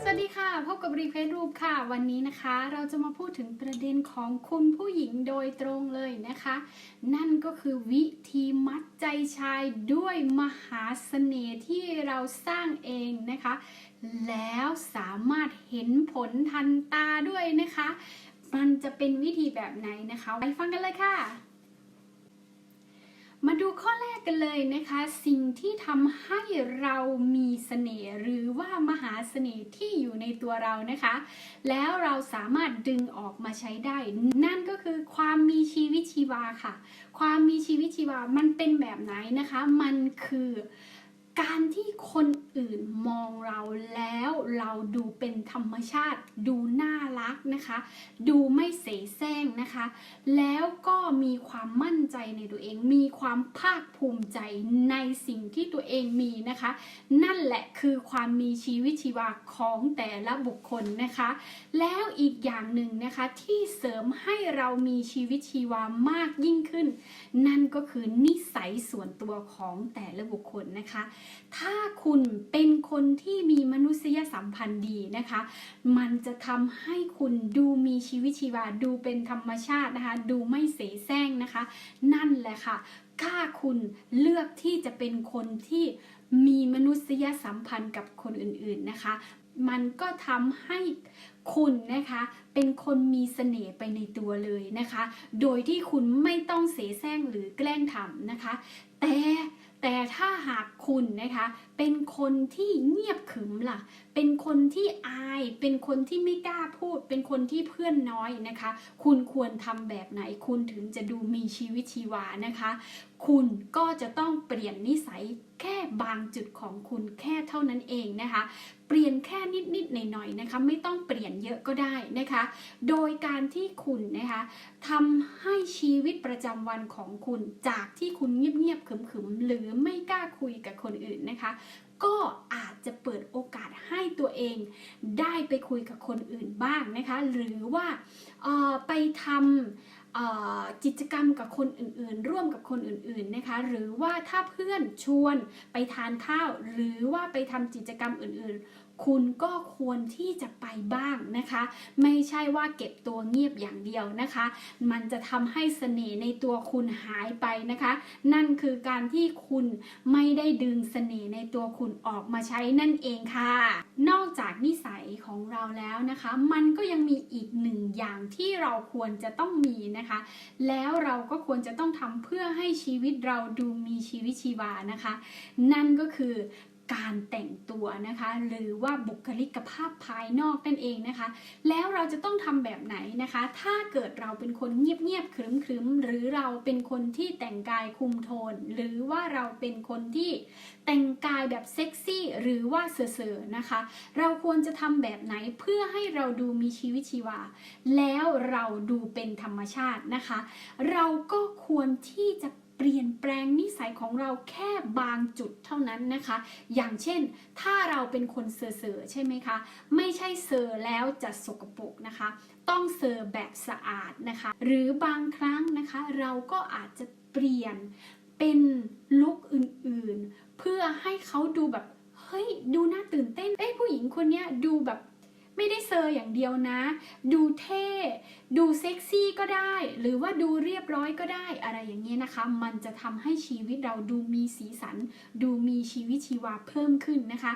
สวัสดีค่ะ พบกับรีเควสรูปค่ะ วันนี้นะคะ เราจะมาพูดถึงประเด็นของคุณผู้หญิงโดยตรงเลยนะคะ นั่นก็คือวิธีมัดใจชายด้วยมหาเสน่ห์ที่เราสร้างเองนะคะ แล้วสามารถเห็นผลทันตาด้วยนะคะ มันจะเป็นวิธีแบบไหนนะคะ ไปฟังกันเลยค่ะ มาดูข้อแร กันเลยนะคะ สิ่งที่ทำให้เรามีเสน่ห์หรือว่ามหาเสน่ห์ที่อยู่ในตัวเรานะคะ แล้วเราสามารถดึงออกมาใช้ได้ นั่นก็คือความมีชีวิตชีวาค่ะ ความมีชีวิตชีวามันเป็นแบบไหนนะคะ มันคือ การที่คนอื่นมองเราแล้วเราดูเป็นธรรมชาติ ดูน่ารักนะคะ ดูไม่เสแสร้งนะคะ แล้วก็มีความมั่นใจในตัวเอง มีความภาคภูมิใจในสิ่งที่ตัวเองมีนะคะ นั่นแหละคือความมีชีวิตชีวาของแต่ละบุคคลนะคะ แล้วอีกอย่างหนึ่งนะคะที่เสริมให้เรามีชีวิตชีวามากยิ่งขึ้น นั่นก็คือนิสัยส่วนตัวของแต่ละบุคคลนะคะถ้าคุณเป็นคนที่มีมนุษยสัมพันธ์ดีนะคะ มันจะทำให้คุณดูมีชีวิตชีวา ดูเป็นธรรมชาตินะคะ ดูไม่เสแสร้งนะคะ นั่นแหละค่ะ ถ้าคุณเลือกที่จะเป็นคนที่มีมนุษยสัมพันธ์กับคนอื่นๆนะคะ มันก็ทำให้คุณนะคะ เป็นคนมีเสน่ห์ไปในตัวเลยนะคะ โดยที่คุณไม่ต้องเสแสร้งหรือแกล้งทำนะคะ แต่ แต่ถ้าหากคุณนะคะ เป็นคนที่เงียบขรึมล่ะ เป็นคนที่อาย เป็นคนที่ไม่กล้าพูด เป็นคนที่เพื่อนน้อยนะคะ คุณควรทำแบบไหน คุณถึงจะดูมีชีวิตชีวานะคะ คุณก็จะต้องเปลี่ยนนิสัยแค่บางจุดของคุณแค่เท่านั้นเองนะคะ เปลี่ยนแค่นิดๆหน่อยๆนะคะ ไม่ต้องเปลี่ยนเยอะก็ได้นะคะ โดยการที่คุณนะคะทำให้ชีวิตประจำวันของคุณจากที่คุณเงียบๆขึมๆหรือไม่กล้าคุยกับคนอื่นนะคะก็อาจจะเปิดโอกาสให้ตัวเองได้ไปคุยกับคนอื่นบ้างนะคะ หรือว่าออไปทำ กิจกรรมกับคนอื่นๆ ร่วมกับคนอื่นๆนะคะ หรือว่าถ้าเพื่อนชวนไปทานข้าว หรือว่าไปทำกิจกรรมอื่นๆ คุณก็ควรที่จะไปบ้างนะคะ ไม่ใช่ว่าเก็บตัวเงียบอย่างเดียวนะคะ มันจะทำให้เสน่ห์ในตัวคุณหายไปนะคะ นั่นคือการที่คุณไม่ได้ดึงเสน่ห์ในตัวคุณออกมาใช้นั่นเองค่ะ นอกจากนิสัยของเราแล้วนะคะ มันก็ยังมีอีกหนึ่งอย่างที่เราควรจะต้องมีนะคะแล้วเราก็ควรจะต้องทำเพื่อให้ชีวิตเราดูมีชีวิตชีวานะคะ นั่นก็คือ การแต่งตัวนะคะ หรือว่าบุคลิกภาพภายนอกนั่นเองนะคะ แล้วเราจะต้องทำแบบไหนนะคะ ถ้าเกิดเราเป็นคนเงียบๆครึมๆหรือเราเป็นคนที่แต่งกายคุมโทน หรือว่าเราเป็นคนที่แต่งกายแบบเซ็กซี่หรือว่าเซ่อๆนะคะ เราควรจะทำแบบไหนเพื่อให้เราดูมีชีวิตชีวา แล้วเราดูเป็นธรรมชาตินะคะ เราก็ควรที่จะ ปลี่ยนแปลงนิสัยของเราแค่บางจุดเท่านั้นนะคะ อย่างเช่น ถ้าเราเป็นคนเซอร์ใช่ไหมคะ ไม่ใช่เซอร์แล้วจะสกปรกนะคะ ต้องเซอร์แบบสะอาดนะคะ หรือบางครั้งนะคะ เราก็อาจจะเปลี่ยนเป็นลุคอื่นๆ เพื่อให้เขาดูแบบเฮ้ยดูน่าตื่นเต้นเอ้ยผู้หญิงคนนี้ดูแบบ ไม่ได้เซอร์อย่างเดียวนะ ดูเท่ ดูเซ็กซี่ก็ได้ หรือว่าดูเรียบร้อยก็ได้ อะไรอย่างเงี้ยนะคะ มันจะทำให้ชีวิตเราดูมีสีสัน ดูมีชีวิตชีวาเพิ่มขึ้นนะคะ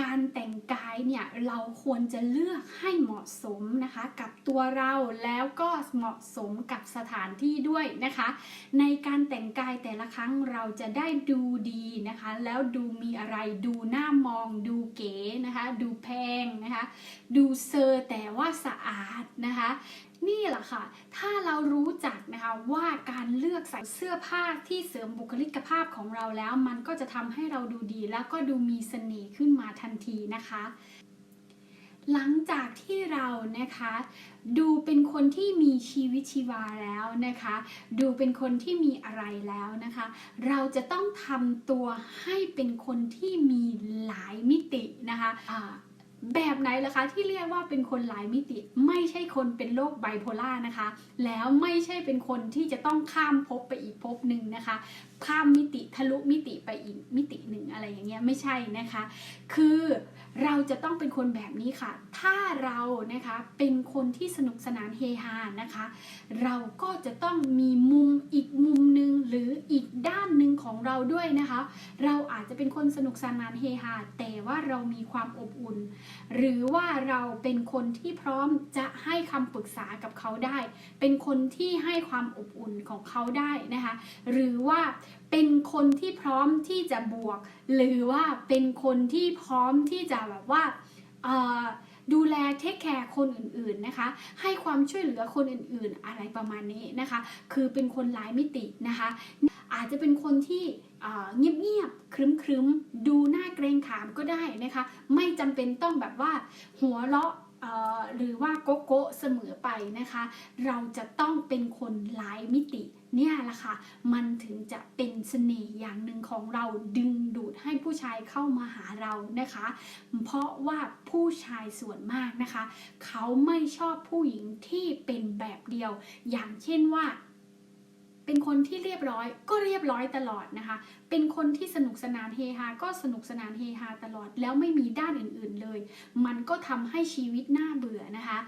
การแต่งกายเนี่ยเราควรจะเลือกให้เหมาะสมนะคะกับตัวเราแล้วก็เหมาะสมกับสถานที่ด้วยนะคะ ในการแต่งกายแต่ละครั้งเราจะได้ดูดีนะคะ แล้วดูมีอะไรดูน่ามอง ดูเก๋นะคะ ดูแพงนะคะ ดูเซอร์แต่ว่าสะอาดนะคะนี่แหละค่ะ ถ้าเรารู้จักนะคะว่าการเลือกใส่เสื้อผ้าที่เสริมบุคลิกภาพของเราแล้ว มันก็จะทำให้เราดูดีแล้วก็ดูมีเสน่ห์ขึ้นมาทันทีนะคะ หลังจากที่เรานะคะ ดูเป็นคนที่มีชีวิตชีวาแล้วนะคะ ดูเป็นคนที่มีอะไรแล้วนะคะ เราจะต้องทำตัวให้เป็นคนที่มีหลายมิตินะคะแบบไหนล่ะคะที่เรียกว่าเป็นคนหลายมิติ ไม่ใช่คนเป็นโรคไบโพล่านะคะ แล้วไม่ใช่เป็นคนที่จะต้องข้ามภพไปอีกภพหนึ่งนะคะ ข้ามมิติทะลุมิติไปอีกมิติหนึ่งอะไรอย่างเงี้ยไม่ใช่นะคะ คือเราจะต้องเป็นคนแบบนี้ค่ะ ถ้าเรานะคะเป็นคนที่สนุกสนานเฮฮานะคะ เราก็จะต้องมีมุมอีกมุมหนึ่งหรืออีกด้านหนึ่งของเราด้วยนะคะ เราอาจจะเป็นคนสนุกสนานเฮฮาแต่ว่าเรามีความอบอุ่น หรือว่าเราเป็นคนที่พร้อมจะให้คำปรึกษากับเขาได้ เป็นคนที่ให้ความอบอุ่นของเขาได้นะคะ หรือว่าเป็นคนที่พร้อมที่จะบวก หรือว่าเป็นคนที่พร้อมที่จะแบบว่าดูแลเทคแคร์คนอื่นๆนะคะ ให้ความช่วยเหลือคนอื่นๆ อะไรประมาณนี้นะคะ คือเป็นคนหลายมิตินะคะ อาจจะเป็นคนที่เอ่อเงียบๆครึ้มๆ ดูหน้าเกรงขามก็ได้นะคะ ไม่จำเป็นต้องแบบว่าหัวเราะหรือว่าโกโก้เสมอไปนะคะ เราจะต้องเป็นคนหลายมิติ เนี่ยแหละค่ะ มันถึงจะเป็นเสน่ห์อย่างหนึ่งของเราดึงดูดให้ผู้ชายเข้ามาหาเรานะคะ เพราะว่าผู้ชายส่วนมากนะคะ เขาไม่ชอบผู้หญิงที่เป็นแบบเดียว อย่างเช่นว่าเป็นคนที่เรียบร้อยก็เรียบร้อยตลอดนะคะ เป็นคนที่สนุกสนานเฮฮาก็สนุกสนานเฮฮาตลอด แล้วไม่มีด้านอื่นๆเลย มันก็ทำให้ชีวิตน่าเบื่อนะคะ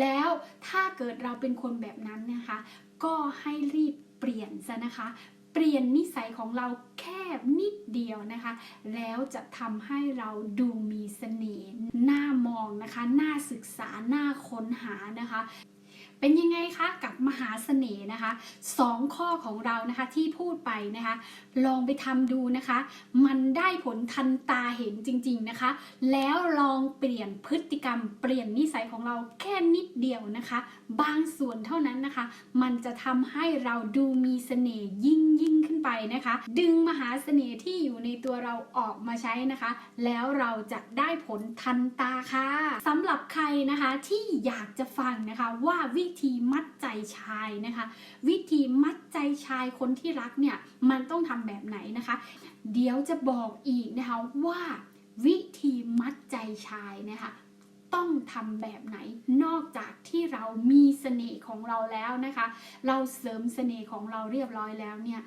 แล้วถ้าเกิดเราเป็นคนแบบนั้นนะคะ ก็ให้รีบ เปลี่ยนซะนะคะ เปลี่ยนนิสัยของเราแค่นิดเดียวนะคะ แล้วจะทำให้เราดูมีเสน่ห์น่ามองนะคะน่าศึกษาน่าค้นหานะคะ เป็นยังไงคะกับมหาเสน่ห์นะคะสองข้อของเรานะคะที่พูดไปนะคะ ลองไปทำดูนะคะ มันได้ผลทันตาเห็นจริง ๆนะคะ แล้วลองเปลี่ยนพฤติกรรม เปลี่ยนนิสัยของเราแค่นิดเดียวนะคะ บางส่วนเท่านั้นนะคะ มันจะทำให้เราดูมีเสน่ห์ยิ่งยิ่งขึ้นไปนะคะ ดึงมหาเสน่ห์ที่ ในตัวเราออกมาใช้นะคะ แล้วเราจะได้ผลทันตาค่ะสำหรับใครนะคะที่อยากจะฟังนะคะว่าวิธีมัดใจชายนะคะ วิธีมัดใจชายคนที่รักเนี่ยมันต้องทำแบบไหนนะคะ เดี๋ยวจะบอกอีกนะคะว่าวิธีมัดใจชายนะคะ ต้องทำแบบไหน นอกจากที่เรามีเสน่ห์ของเราแล้วนะคะ เราเสริมเสน่ห์ของเราเรียบร้อยแล้วเนี่ย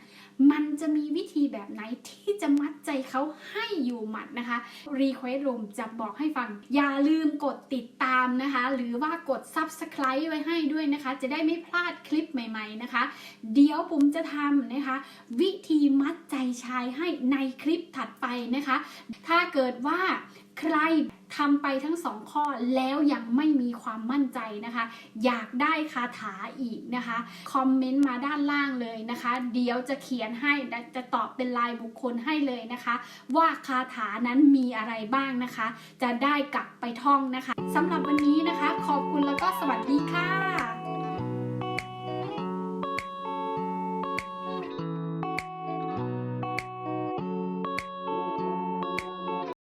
มันจะมีวิธีแบบไหนที่จะมัดใจเขาให้อยู่หมัดนะคะ Request Room จะบอกให้ฟัง อย่าลืมกดติดตามนะคะ หรือว่ากด Subscribe ไว้ให้ด้วยนะคะ จะได้ไม่พลาดคลิปใหม่ ๆนะคะ เดี๋ยวผมจะทำนะคะ วิธีมัดใจชายให้ในคลิปถัดไปนะคะ ถ้าเกิดว่า ใครทำไปทั้งสองข้อแล้วยังไม่มีความมั่นใจนะคะ อยากได้คาถาอีกนะคะ คอมเมนต์มาด้านล่างเลยนะคะ เดี๋ยวจะเขียนให้จะตอบเป็นลายบุคคลให้เลยนะคะ ว่าคาถานั้นมีอะไรบ้างนะคะ จะได้กลับไปท่องนะคะสำหรับวันนี้นะคะ ขอบคุณและก็สวัสดีค่ะ